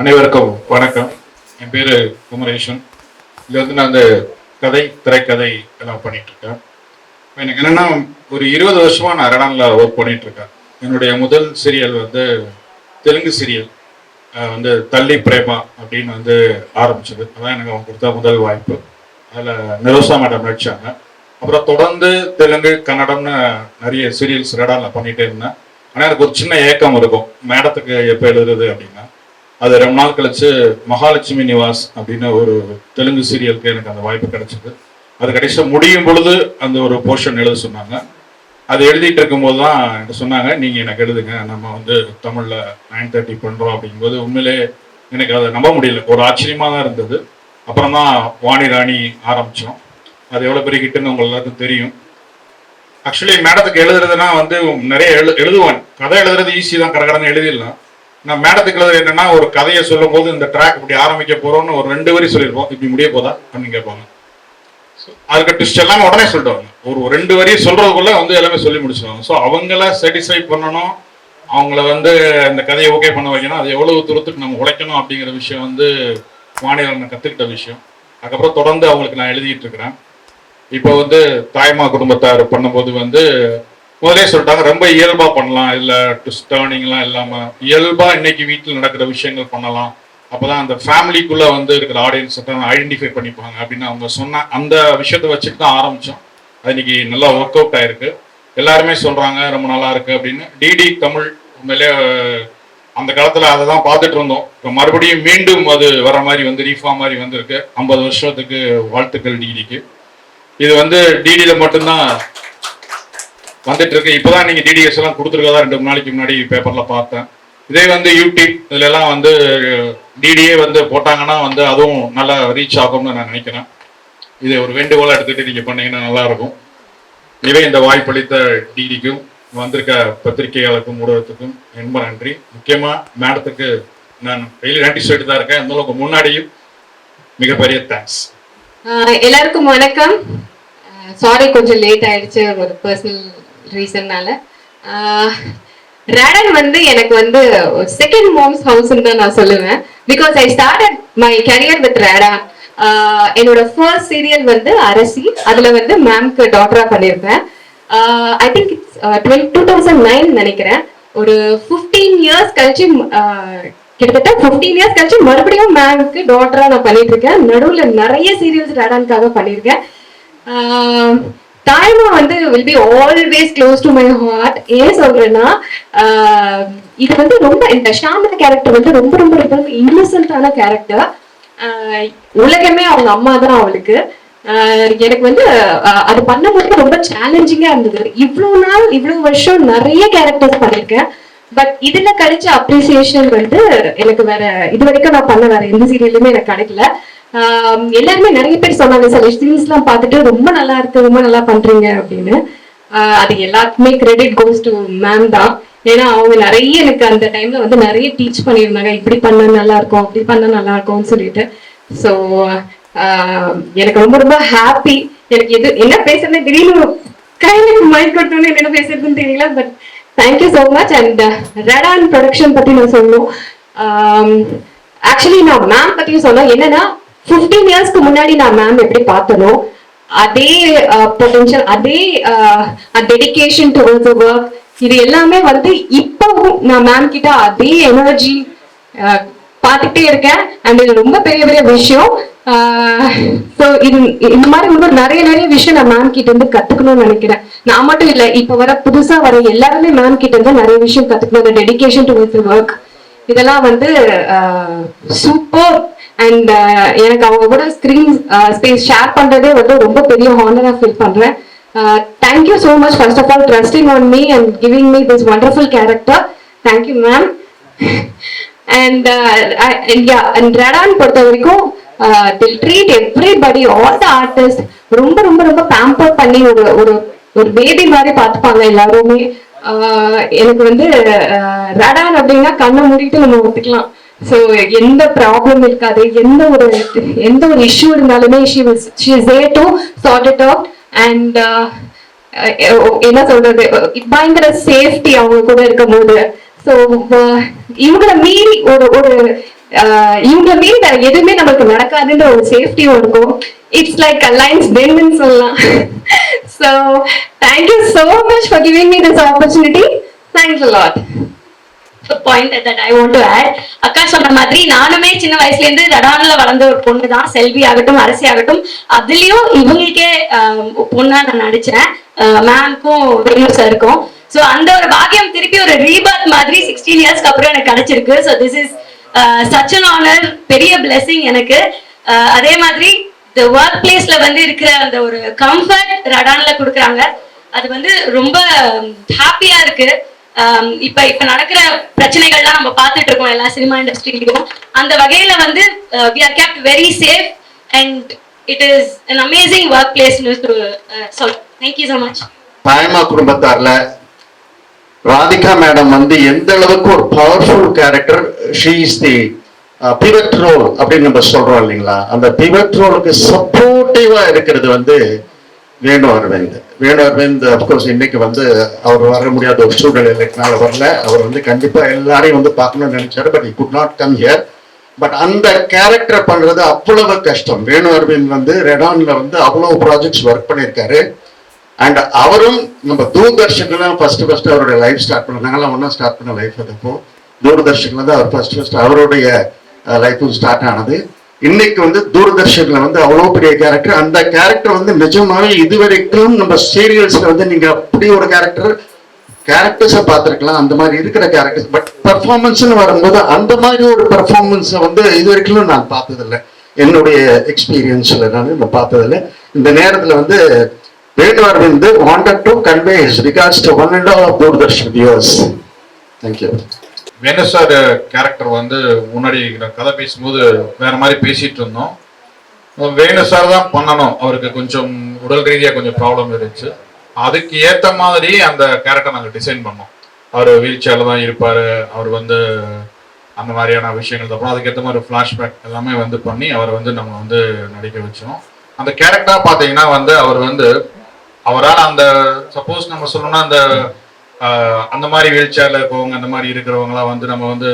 அனைவருக்கும் வணக்கம். என் பேர் குமரேஷன் இது வந்து நான் அந்த கதை திரைக்கதை எல்லாம் பண்ணிட்டு இருக்கேன் எனக்கு என்னன்னா ஒரு இருபது வருஷமா நான் ரெடான்ல ஒர்க் பண்ணிட்டு இருக்கேன் என்னுடைய முதல் சீரியல் வந்து தெலுங்கு சீரியல் வந்து தள்ளி பிரேமா அப்படின்னு வந்து ஆரம்பிச்சது. அதான் எனக்கு அவங்க கொடுத்த முதல் வாய்ப்பு. அதில் நிரோசா மேடம் நடிச்சாங்க. அப்புறம் தொடர்ந்து தெலுங்கு கன்னடம்னு நிறைய சீரியல்ஸ் ரெடான்ல பண்ணிட்டே இருந்தேன். ஆனால் எனக்கு ஒரு சின்ன ஏக்கம் இருக்கும். மேடத்துக்கு எப்போ எழுதுறது அப்படின்னா. அது ரொம்ப நாள் கழிச்சு மகாலட்சுமி நிவாஸ் அப்படின்னு ஒரு தெலுங்கு சீரியலுக்கு எனக்கு அந்த வாய்ப்பு கிடைச்சிது. அது கடைசியாக முடியும் பொழுது அந்த ஒரு போர்ஷன் எழுத சொன்னாங்க. அது எழுதிட்டு இருக்கும்போது தான் என்கிட்ட சொன்னாங்க நீங்கள் எனக்கு எழுதுங்க. நம்ம வந்து தமிழில் நைன் தேர்ட்டி பண்ணுறோம் அப்படிங்கும்போது உண்மையிலே எனக்கு அதை நம்ப முடியல. ஒரு ஆச்சரியமாக தான் இருந்தது. அப்புறம் தான் வாணி ராணி ஆரம்பித்தோம் அது எவ்வளோ பெரிய ஹிட்டுன்னு உங்களுக்கு எல்லாருக்கும் தெரியும். ஆக்சுவலி மேடத்துக்கு எழுதுறதுனா வந்து நிறைய எழு எழுதுவேன். கதை எழுதுறது ஈஸி தான். கடகடன்னு எழுதிடலாம். நான் மேடத்துக்கு என்னன்னா ஒரு கதையை சொல்லும் போது இந்த ட்ராக் இப்படி ஆரம்பிக்க போறோம்னு ஒரு ரெண்டு வரி சொல்லியிருப்போம். இப்படி முடிய போதா? அப்படின்னு கேட்பாங்க. அதுக்கு ட்விஸ்ட் எல்லாமே உடனே சொல்லிடுவாங்க. ஒரு ரெண்டு வரி சொல்றதுக்குள்ள வந்து எல்லாமே சொல்லி முடிச்சிடுவாங்க ஸோ அவங்கள சாட்டிஸ்ஃபை பண்ணணும். அவங்கள வந்து இந்த கதையை ஓகே பண்ண வைக்கணும். அது எவ்வளவு தூரத்துக்கு நம்ம உழைக்கணும் அப்படிங்கிற விஷயம் வந்து மாநிலம் நான் கத்துக்கிட்ட விஷயம். அதுக்கப்புறம் தொடர்ந்து அவங்களுக்கு நான் எழுதிட்டு இருக்கிறேன். இப்போ வந்து தாய்மா குடும்பத்தார் பண்ணும்போது வந்து முதலே சொல்லிட்டாங்க ரொம்ப இயல்பா பண்ணலாம். இல்லை ட்விஸ்ட் டேர்னிங்லாம் இல்லாம இயல்பா இன்னைக்கு வீட்டில் நடக்கிற விஷயங்கள் பண்ணலாம். அப்பதான் அந்த ஃபேமிலிக்குள்ள வந்து இருக்கிற ஆடியன்ஸ் ஐடென்டிஃபை பண்ணிப்பாங்க அப்படின்னு அவங்க சொன்ன அந்த விஷயத்தை வச்சுட்டு தான் ஆரம்பிச்சோம். அது இன்னைக்கு நல்லா ஒர்க் அவுட் ஆயிருக்கு. எல்லாருமே சொல்றாங்க ரொம்ப நல்லா இருக்கு அப்படின்னு. டிடி தமிழ் உண்மையிலே அந்த காலத்துல அதை தான் பார்த்துட்டு இருந்தோம். இப்போ மறுபடியும் மீண்டும் அது வர மாதிரி வந்து ரீஃபார்ம் மாதிரி வந்திருக்கு. ஐம்பது வருஷத்துக்கு வாழ்த்துக்கள் டிடிக்கு இது வந்து டிடியில மட்டும்தான் வந்துட்டு இருக்கு இப்போதான் நீங்க டிடிஎஸ் எல்லாம் கொடுத்துருக்கதா ரெண்டு மூணு நாளைக்கு முன்னாடி பேப்பர்ல பார்த்தேன். இதே வந்து யூடியூப் இதுல எல்லாம் வந்து டிடிஏ வந்து போட்டாங்கன்னா வந்து அதுவும் நல்லா ரீச் ஆகும்னு நான் நினைக்கிறேன். இதை ஒரு வேண்டுகோளா எடுத்துட்டு நீங்க பண்ணீங்கன்னா நல்லா இருக்கும் இவை இந்த வாய்ப்பளித்த டிடிக்கும் வந்திருக்க பத்திரிகையாளருக்கும் ஊடகத்துக்கும் ரொம்ப நன்றி. முக்கியமா மேடத்துக்கு நான் டெய்லி நன்றி சொல்லிட்டு தான் இருக்கேன். இருந்தாலும் உங்க முன்னாடியும் மிகப்பெரிய தேங்க்ஸ் எல்லாருக்கும் வணக்கம். சாரி கொஞ்சம் லேட் ஆயிடுச்சு. ஒரு பர்சனல் ரீசன்னால ரேடன் வந்து எனக்கு வந்து செகண்ட் மோம்ஸ் ஹவுஸ்ன்னு தான் நான் சொல்லுவேன். Because I started my career with Radaan என்னோட ஃபர்ஸ்ட் சீரியல் வந்து அரசி. அதுல வந்து மேம்க்கு டாக்டரா பண்ணியிருப்பேன். I think twelve two thousand nine நினைக்கிறேன். ஒரு ஃபிஃப்டீன் இயர்ஸ் கழிச்சு கிட்டத்தட்ட ஃபிஃப்டீன் இயர்ஸ் கழிச்சு மறுபடியும் மேம்க்கு டாக்டரா நான் பண்ணிட்டு இருக்கேன். நடுவில் நிறைய சீரியல்ஸ் ரேடானுக்காக பண்ணியிருக்கேன். தாய்மா வந்து will be always close to my heart ஏன் சொல்றேன்னா ஆஹ், இது வந்து ரொம்ப இந்த ஷாமல கேரக்டர் வந்து ரொம்ப ரொம்ப ரொம்ப இன்னசென்ட்டான கேரக்டர் உலகமே அவங்க அம்மா தான் அவளுக்கு. ஆஹ், எனக்கு வந்து அது பண்ணும்போது ரொம்ப சேலஞ்சிங்கா இருந்தது. இவ்வளவு நாள் இவ்வளவு வருஷம் நிறைய கேரக்டர்ஸ் பண்ணியிருக்கேன் பட் இதுல கிடைச்ச அப்ரிசியேஷன் வந்து எனக்கு வேற இது வரைக்கும் நான் பண்ண வேற எந்த சீரியலுமே எனக்கு கிடைக்கல. எல்லாருமே நிறைய பேர் சொன்னாங்க சில சீன்ஸ் எல்லாம் பார்த்துட்டு ரொம்ப நல்லா இருக்கு ரொம்ப நல்லா பண்றீங்க அப்படின்னு. அது எல்லாத்துக்குமே கிரெடிட் கோஸ் டு மேம் தான். ஏன்னா அவங்க நிறைய எனக்கு அந்த டைம்ல வந்து நிறைய டீச் பண்ணியிருந்தாங்க. இப்படி பண்ணா நல்லா இருக்கும் அப்படி பண்ணா நல்லா இருக்கும்னு சொல்லிட்டு. ஸோ எனக்கு ரொம்ப ரொம்ப ஹாப்பி எனக்கு எது என்ன பேசுறது திடீர்னு கையில மைக் கொடுத்தோன்னு என்ன பேசுறதுன்னு தெரியல. But thank you so much and Radaan production பத்தி நான் சொல்லணும். ஆக்சுவலி நான் மேம் பத்தியும் சொன்னேன். என்னன்னா 15 இயர்ஸ்க்கு முன்னாடி நான் மேம் எப்படி பார்த்தனோ அதே பொட்டன்ஷியல் அதே டெடிகேஷன் டுவர்ட்ஸ் ஒர்க் இது எல்லாமே வந்து இப்பவும் நான் மேம் கிட்ட அதே எனர்ஜி பார்த்துட்டே இருக்கேன். அண்ட் இது ரொம்ப பெரிய பெரிய விஷயம். ஸோ இது இந்த மாதிரி இன்னும் நிறைய நிறைய விஷயம் நான் மேம் கிட்ட இருந்து கத்துக்கணும்னு நினைக்கிறேன். நான் மட்டும் இல்லை இப்போ வர புதுசா வர எல்லாருமே மேம் கிட்ட இருந்து நிறைய விஷயம் கத்துக்கணும். டெடிக்கேஷன் டெடிகேஷன் டுவர்ட்ஸ் ஒர்க் இதெல்லாம் வந்து சூப்பர் அண்ட் uh, எனக்கு அவங்க கூட ஸ்க்ரீன் ஸ்பேஸ் ஷேர் பண்றதே வந்து ரொம்ப பெரிய ஹானரா ஃபீல் பண்றேன். Thank you so much first of all trusting on me and giving me this wonderful character thank you ma'am and and ரெடான் பொறுத்த வரைக்கும் தில் treat everybody all the artist ரொம்ப ரொம்ப ரொம்ப பேம்பர் பண்ணி ஒரு ஒரு ஒரு பேபி மாதிரி பார்த்துப்பாங்க எல்லாருமே. Uh, எனக்கு வந்து uh, ரேடான் அப்படின்னா கண்ணை மூடிட்டு நம்ம ஒத்துக்கலாம். ஸோ எந்த ப்ராப்ளம் இருக்காது. எந்த ஒரு எந்த ஒரு இஷ்யூ இருந்தாலுமே she she is to sort it out and என்ன சொல்றது? பயங்கர சேஃப்டி அவங்க கூட இருக்கும் போது ஸோ uh, இவங்கள மீறி ஒரு ஒரு uh, இவங்களை மீறி வேற எதுவுமே நமக்கு நடக்காதுன்ற ஒரு சேஃப்டியும் இருக்கும். இட்ஸ் லைக் அலைன்ஸ் தென்னு சொல்லலாம். So thank you so much for giving me this opportunity thanks lot point that I want to add அக்கா சொன்ன மாதிரி நானுமே சின்ன வயசுல இருந்து ரடான்ல வளர்ந்த ஒரு பொண்ணு தான் செல்வி ஆகட்டும் அரசி ஆகட்டும். அதுலயும் இவங்களுக்கே ஆஹ், பொண்ணா நான் நடிச்சேன். மேம்க்கும் வெளியூர் சாருக்கும் ஸோ அந்த ஒரு பாக்கியம் திருப்பி ஒரு ரீபர்த் மாதிரி சிக்ஸ்டீன் இயர்ஸ்க்கு அப்புறம் எனக்கு கிடைச்சிருக்கு. So this is such an honor பெரிய பிளெஸிங் எனக்கு. அதே மாதிரி இந்த ஒர்க் பிளேஸ்ல வந்து இருக்கிற அந்த ஒரு கம்ஃபர்ட் ரடான்ல கொடுக்குறாங்க. அது வந்து ரொம்ப ஹாப்பியா இருக்கு. இப்ப இப்ப நடக்கிற பிரச்சனைகள்லாம் நம்ம பார்த்துட்டு இருக்கோம் எல்லா சினிமா இண்டஸ்ட்ரியிலும் அந்த வகையில வந்து we are kept very safe and it is an amazing work பிளேஸ்னு சொல். தேங்க்யூ ஸோ மச் தாய்மா குடும்பத்தார்ல ராதிகா மேடம் வந்து எந்த அளவுக்கு ஒரு powerful character she is the pivot role அப்படின்னு நம்ம சொல்றோம் இல்லைங்களா? அந்த பிவட் ரோலுக்கு சப்போர்ட்டிவா இருக்கிறது வந்து வேணு அரவிந்த் வேணு அரவிந்த் அப்கோர்ஸ் இன்னைக்கு வந்து அவர் வர முடியாத ஒரு சூழ்நிலைனால வரல. அவர் வந்து கண்டிப்பா எல்லாரையும் வந்து பார்க்கணும்னு நினைச்சாரு but I could not come here but அந்த கேரக்டர் பண்றது அவ்வளவு கஷ்டம். வேணு அரவிந்த் வந்து ரெடான்ல வந்து அவ்வளவு ப்ராஜெக்ட்ஸ் ஒர்க் பண்ணியிருக்காரு. அண்ட் அவரும் நம்ம தூர்தர்ஷன்ல தான் ஃபர்ஸ்ட் ஃபர்ஸ்ட் அவருடைய லைஃப் ஸ்டார்ட் பண்ண நாங்களாம் ஒன்றா ஸ்டார்ட் பண்ண லைஃப் அதப்போ தூர்தர்ஷன்ல தான் அவர் ஃபர்ஸ்ட் ஃபர்ஸ்ட் அவருடைய லைஃப்பும் ஸ்டார்ட் ஆனது. இன்னைக்கு வந்து தூர்தர்ஷன்ல வந்து அவ்வளோ பெரிய கேரக்டர் அந்த கேரக்டர் வந்து நிஜமாவே இதுவரைக்கும் நம்ம சீரியல்ஸ்ல வந்து நீங்க அப்படி ஒரு கேரக்டர் கேரக்டர்ஸை பார்த்துருக்கலாம். அந்த மாதிரி இருக்கிற கேரக்டர்ஸ் பட் பர்ஃபார்மன்ஸ்னு வரும்போது அந்த மாதிரி ஒரு பர்ஃபார்மன்ஸை வந்து இது வரைக்கும் நான் பார்த்ததில்லை. என்னுடைய எக்ஸ்பீரியன்ஸில் நான் இந்த பார்த்ததில்லை. இந்த நேரத்தில் வந்து வேணு வந்து wanted to convey his regards to one and all Doordarshan viewers thank you Venu character வந்து முன்னாடி கதை பேசும்போது வேற மாதிரி பேசிட்டு இருந்தோம். வேணு சார் தான் பண்ணணும். அவருக்கு கொஞ்சம் உடல் ரீதியாக கொஞ்சம் ப்ராப்ளம் இருந்துச்சு. அதுக்கு ஏற்ற மாதிரி அந்த கேரக்டர் நாங்கள் டிசைன் பண்ணோம். அவர் வீல் சேரில் தான் இருப்பார். அவர் வந்து அந்த மாதிரியான விஷயங்கள் அப்புறம் அதுக்கேற்ற மாதிரி ஃப்ளாஷ்பேக் எல்லாமே வந்து பண்ணி அவரை வந்து நம்ம வந்து நடிக்க வச்சோம். அந்த கேரக்டராக பார்த்தீங்கன்னா வந்து அவர் வந்து அவரால் அந்த சப்போஸ் நம்ம சொல்லணும்னா அந்த அந்த மாதிரி வீல் சேர்ல இருக்கவங்க அந்த மாதிரி இருக்கிறவங்களாம் வந்து நம்ம வந்து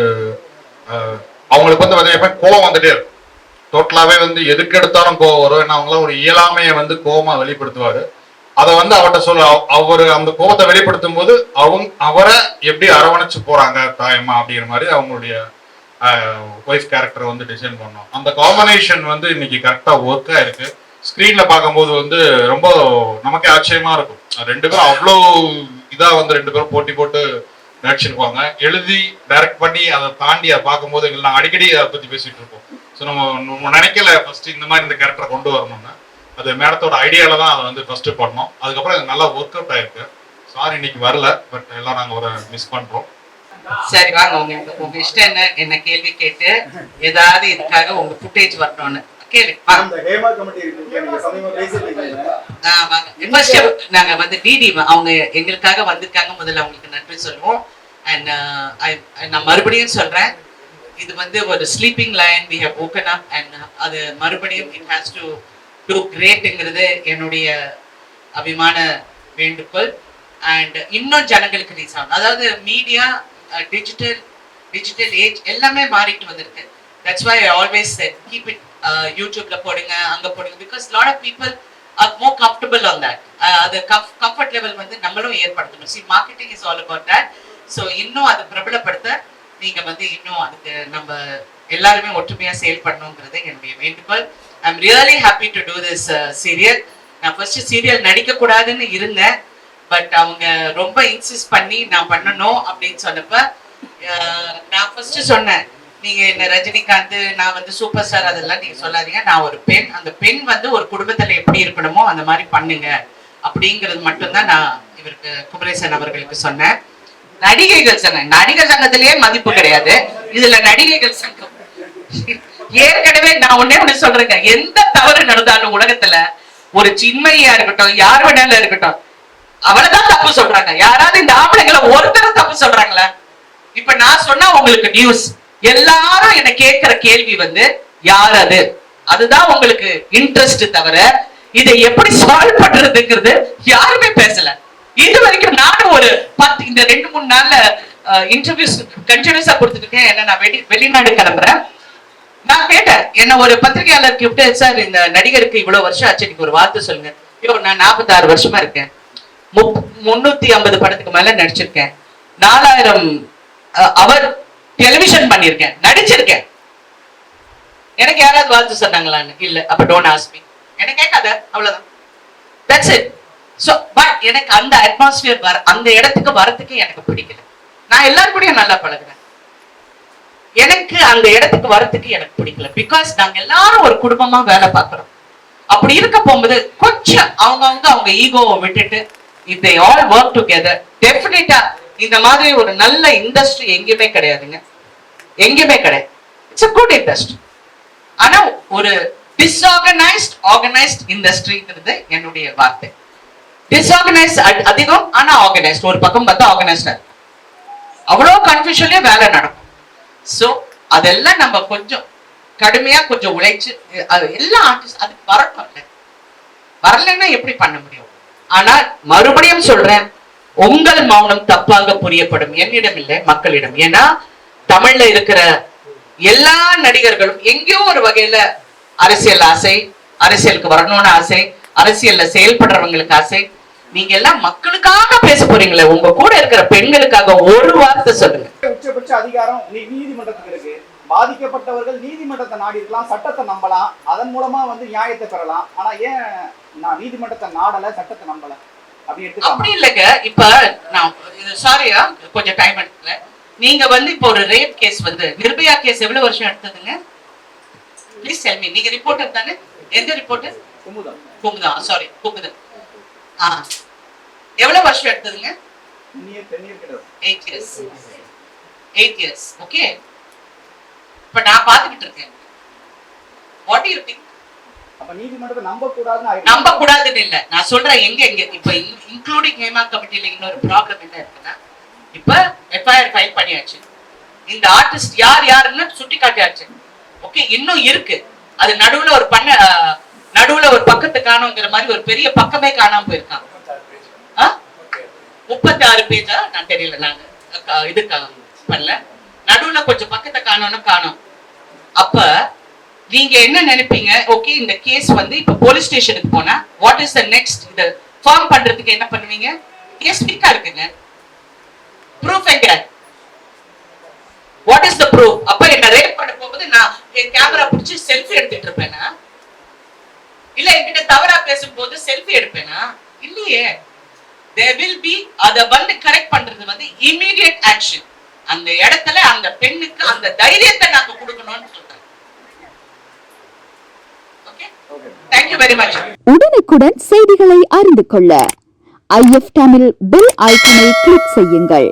அவங்களுக்கு வந்து பார்த்தீங்கன்னா கோவம் வந்துட்டே இருக்கும். டோட்டலாகவே வந்து எதுக்கு எடுத்தாலும் கோவம் வரும். ஏன்னா அவங்களாம் ஒரு இயலாமையை வந்து கோவமாக வெளிப்படுத்துவார். அதை வந்து அவர்கிட்ட சொல்ல அவர் அந்த கோபத்தை வெளிப்படுத்தும் போது அவங்க அவரை எப்படி அரவணைச்சு போறாங்க தாயம்மா அப்படிங்கிற மாதிரி அவங்களுடைய ஒய்ஃப் கேரக்டரை வந்து டிசைன் பண்ணோம். அந்த காம்பினேஷன் வந்து இன்னைக்கு கரெக்டாக ஒர்க்காக இருக்கு. ஸ்க்ரீனில் பார்க்கும்போது வந்து ரொம்ப நமக்கே ஆச்சரியமா இருக்கும். ரெண்டு பேரும் அவ்வளோ இதா வந்து ரெண்டு பேரும் போட்டி போட்டு நடிச்சிருப்பாங்க. எழுதி டைரக்ட் பண்ணி அதை தாண்டி அதை பார்க்கும்போது எல்லாம் அடிக்கடி அதை பத்தி பேசிட்டு இருப்போம். ஸோ நம்ம நம்ம நினைக்கல ஃபர்ஸ்ட் இந்த மாதிரி இந்த கேரக்டரை கொண்டு வரணும்னு. அது மேடத்தோட ஐடியால தான் அதை வந்து ஃபர்ஸ்ட் பண்ணோம். அதுக்கப்புறம் இது நல்லா ஒர்க் அவுட் ஆயிருக்கு. சாரி இன்னைக்கு வரல பட் எல்லாம் நாங்கள் ஒரு மிஸ் பண்றோம். சரி வாங்க. உங்க உங்க இஷ்டம் என்ன? என்ன கேள்வி கேட்டு ஏதாவது இதுக்காக உங்க ஃபுட்டேஜ் வரணும்னு. கேளு. வாங்க அந்த ஹேமா கமிட்டி இருக்கு நீங்க வந்து டிடி அவங்க எங்களுக்காக வந்திருக்காங்க. முதல்ல அவங்களுக்கு நன்றி சொல்லுவோம். அண்ட் நான் மறுபடியும் சொல்றேன். இது வந்து ஒரு sleeping line we have open up and அது மறுபடியும் இட் ஹாஸ் டு டூ கிரேட்ங்கிறது என்னுடைய அபிமான வேண்டுகோள். அண்ட் இன்னும் ஜனங்களுக்கு ரீச் ஆகும் அதாவது மீடியா டிஜிட்டல் டிஜிட்டல் ஏஜ் எல்லாமே மாறிட்டு வந்திருக்கு. That's why I always keep it Uh, யூடியூப்ல போடுங்க அங்க போடுங்க. Because lot of people are more comfortable on that அது கம்ஃபர்ட் லெவல் வந்து நம்மளும் ஏற்படுத்தணும். See marketing is all about that so இன்னும் அதை பிரபலப்படுத்த நீங்க வந்து இன்னும் அதுக்கு நம்ம எல்லாருமே ஒற்றுமையா செயல்படணுங்கிறது என்னுடைய வேண்டுகோள். I am really happy to do this serial நான் ஃபர்ஸ்ட் சீரியல் நடிக்க கூடாதுன்னு இருந்தேன். பட் அவங்க ரொம்ப இன்சிஸ்ட் பண்ணி நான் பண்ணணும் அப்படின்னு சொன்னப்ப uh, நான் ஃபர்ஸ்ட் சொன்னேன். நீங்க என்ன ரஜினிகாந்த் நான் வந்து சூப்பர் ஸ்டார் அதெல்லாம் நீங்க சொல்லாதீங்க. நான் ஒரு பெண் அந்த பெண் வந்து ஒரு குடும்பத்துல எப்படி இருக்கணுமோ அந்த மாதிரி பண்ணுங்க. அப்படிங்கிறது மட்டும்தான் நான் இவருக்கு குமரேசன் அவர்களுக்கு சொன்னேன். நடிகைகள் சங்கம் நடிகர் சங்கத்திலேயே மதிப்பு கிடையாது. இதுல நடிகைகள் சங்கம். ஏற்கனவே நான் ஒன்னே ஒண்ணு சொல்றேங்க. எந்த தவறு நடந்தாலும் உலகத்துல ஒரு சின்மையா இருக்கட்டும் யார் வேணாலும் இருக்கட்டும் அவளதான் தப்பு சொல்றாங்க. யாராவது இந்த ஆம்பளைங்களை ஒருத்தர் தப்பு சொல்றாங்களா? இப்ப நான் சொன்னா உங்களுக்கு நியூஸ் எல்லாரும் என்ன கேட்கிற கேள்வி வந்து யார் அது? அதுதான் உங்களுக்கு இன்ட்ரெஸ்ட் தவிர இதை எப்படி சால்வ் பண்றதுங்கிறது யாருமே பேசல. இது வரைக்கும் நானும் ஒரு பத்து இந்த ரெண்டு மூணு நாள்ல இன்டர்வியூஸ் கண்டினியூஸா கொடுத்துட்டு இருக்கேன் ஏன்னா நான் வெளி வெளிநாடு கிளம்புறேன். நான் கேட்டேன் என்ன ஒரு பத்திரிகையாளர் கூப்பிட்டு சார் இந்த நடிகருக்கு இவ்வளவு வருஷம் ஆச்சு எனக்கு ஒரு வார்த்தை சொல்லுங்க. ஐயோ நான் நாற்பத்தாறு வருஷமா இருக்கேன். முப் முன்னூத்தி ஐம்பது படத்துக்கு மேல நடிச்சிருக்கேன். நாலாயிரம் அஹ், அவர் டெலிவிஷன் பண்ணியிருக்கேன் நடிச்சிருக்கேன். எனக்கு யாராவது வாழ்த்து சொன்னாங்களான்னு? இல்ல. அப்ப டோன்ட் ஆஸ்மி எனக்கு கேட்காத. அவ்வளவுதான். தட்ஸ் இட் ஸோ பட் எனக்கு அந்த அட்மாஸ்பியர் வர அந்த இடத்துக்கு வரத்துக்கு எனக்கு பிடிக்கல. நான் எல்லாரும் கூடயும் நல்லா பழகுறேன். எனக்கு அந்த இடத்துக்கு வரத்துக்கு எனக்கு பிடிக்கல. பிகாஸ் நாங்க எல்லாரும் ஒரு குடும்பமா வேலை பார்க்குறோம். அப்படி இருக்க போகும்போது கொஞ்சம் அவங்கவங்க அவங்க ஈகோவை விட்டுட்டு இதை ஆல் ஒர்க் டுகெதர் டெஃபினட்டா இந்த மாதிரி ஒரு நல்ல இண்டஸ்ட்ரி எங்கேயுமே கிடையாதுங்க. எங்கேயுமே கிடையாது. இட்ஸ் அ குட் இண்டஸ்ட்ரி ஆனா ஒரு டிஸ்ஆர்கனைஸ்ட் ஆர்கனைஸ்ட் இண்டஸ்ட்ரிங்கிறது என்னுடைய வார்த்தை. டிஸ்ஆர்கனைஸ்ட் அதிகம் ஆனா ஆர்கனைஸ்ட் ஒரு பக்கம் பார்த்தா ஆர்கனைஸ்டா அவ்வளோ கன்ஃபியூஷன்லயே வேலை நடக்கும். சோ அதெல்லாம் நம்ம கொஞ்சம் கடுமையா கொஞ்சம் உழைச்சு அது எல்லா ஆர்டிஸ்ட் அது வரணும்ல வரலைன்னா எப்படி பண்ண முடியும்? ஆனால் மறுபடியும் சொல்றேன் உங்கள் மௌனம் தப்பாக புரியப்படும். என்னிடம் இல்லை மக்களிடம். ஏன்னா தமிழ்ல இருக்கிற எல்லா நடிகர்களும் எங்கேயோ ஒரு வகையில அரசியல் ஆசை அரசியலுக்கு வரணும்னு ஆசை அரசியல்ல செயல்படுறவங்களுக்கு ஆசை. நீங்க எல்லாம் மக்களுக்காக பேச போறீங்களே உங்க கூட இருக்கிற பெண்களுக்காக ஒரு வார்த்தை சொல்லுங்க. உச்சபட்ச அதிகாரம் நீ- நீதிமன்றத்துக்கு இருக்கு. பாதிக்கப்பட்டவர்கள் நீதிமன்றத்தை நாடி இருக்கலாம் சட்டத்தை நம்பலாம். அதன் மூலமா வந்து நியாயத்தை பெறலாம். ஆனா ஏன் நான் நீதிமன்றத்தை நாடல சட்டத்தை நம்பல? அப்படி இல்லைங்க. இப்ப நான் சாரியா கொஞ்சம் டைம் எடுக்கல நீங்க வந்து இப்போ ஒரு ரேப் கேஸ் வந்து நிர்பயா கேஸ் எவ்வளவு வருஷம் எடுத்ததுங்க? ப்ளீஸ் டெல் மீ நீங்க ரிப்போர்ட்டர் தானே எந்த ரிப்போர்ட்டர் குமுதம் குமுதா சாரி குமுதன் ஆ. எவ்வளவு வருஷம் எடுத்ததுங்க? Eight years eight years okay இப்ப நான் பாத்துக்கிட்டு இருக்கேன். வாட் யூ திங்க் நம்ப கூடாதுன்னு இல்ல. நான் சொல்றேன் எங்க எங்க இப்ப இன்க்ளூடிங் ஹேமா கமிட்டில இன்னொரு ப்ராப்ளம் என்ன இருக்குன்னா இப்ப எஃப்ஐஆர் ஃபைல் பண்ணியாச்சு. இந்த ஆர்டிஸ்ட் யார் யாருன்னு சுட்டி காட்டியாச்சு. ஓகே இன்னும் இருக்கு. அது நடுவுல ஒரு பண்ண நடுவுல ஒரு பக்கத்து காணுங்கிற மாதிரி ஒரு பெரிய பக்கமே காணாம போயிருக்கான். முப்பத்தி ஆறு பேஜா நான் தெரியல நாங்க இது பண்ணல. நடுவுல கொஞ்சம் பக்கத்தை காணோம்னு காணோம். அப்ப நீங்க என்ன நினைப்பீங்க? ஓகே இந்த கேஸ் வந்து இப்ப போலீஸ் ஸ்டேஷனுக்கு போனா வாட் இஸ் த நெக்ஸ்ட் இது ஃபார்ம் பண்றதுக்கு என்ன பண்ணுவீங்க? கேஸ் வீக்கா இருக்குங்க. ப்ரூஃப் எங்க? வாட் இஸ் த ப்ரூஃப் அப்ப என்ன ரேப் பண்ண போகும்போது நான் என் கேமரா பிடிச்சி செல்ஃபி எடுத்துட்டு இருப்பேனா? இல்ல என்கிட்ட தவறா பேசும்போது செல்ஃபி எடுப்பேனா? இல்லையே. தே வில் பி அத வந்து கரெக்ட் பண்றது வந்து இமீடியட் ஆக்ஷன் அந்த இடத்துல அந்த பெண்ணுக்கு அந்த தைரியத்தை நாங்க கொடுக்கணும்னு சொல்றேன். தேங்க்யூ வெரி மச் உடனுக்குடன் செய்திகளை அறிந்து கொள்ள. ஐஎஃப் தமிழ் பெல் ஐக்கனை கிளிக் செய்யுங்கள்.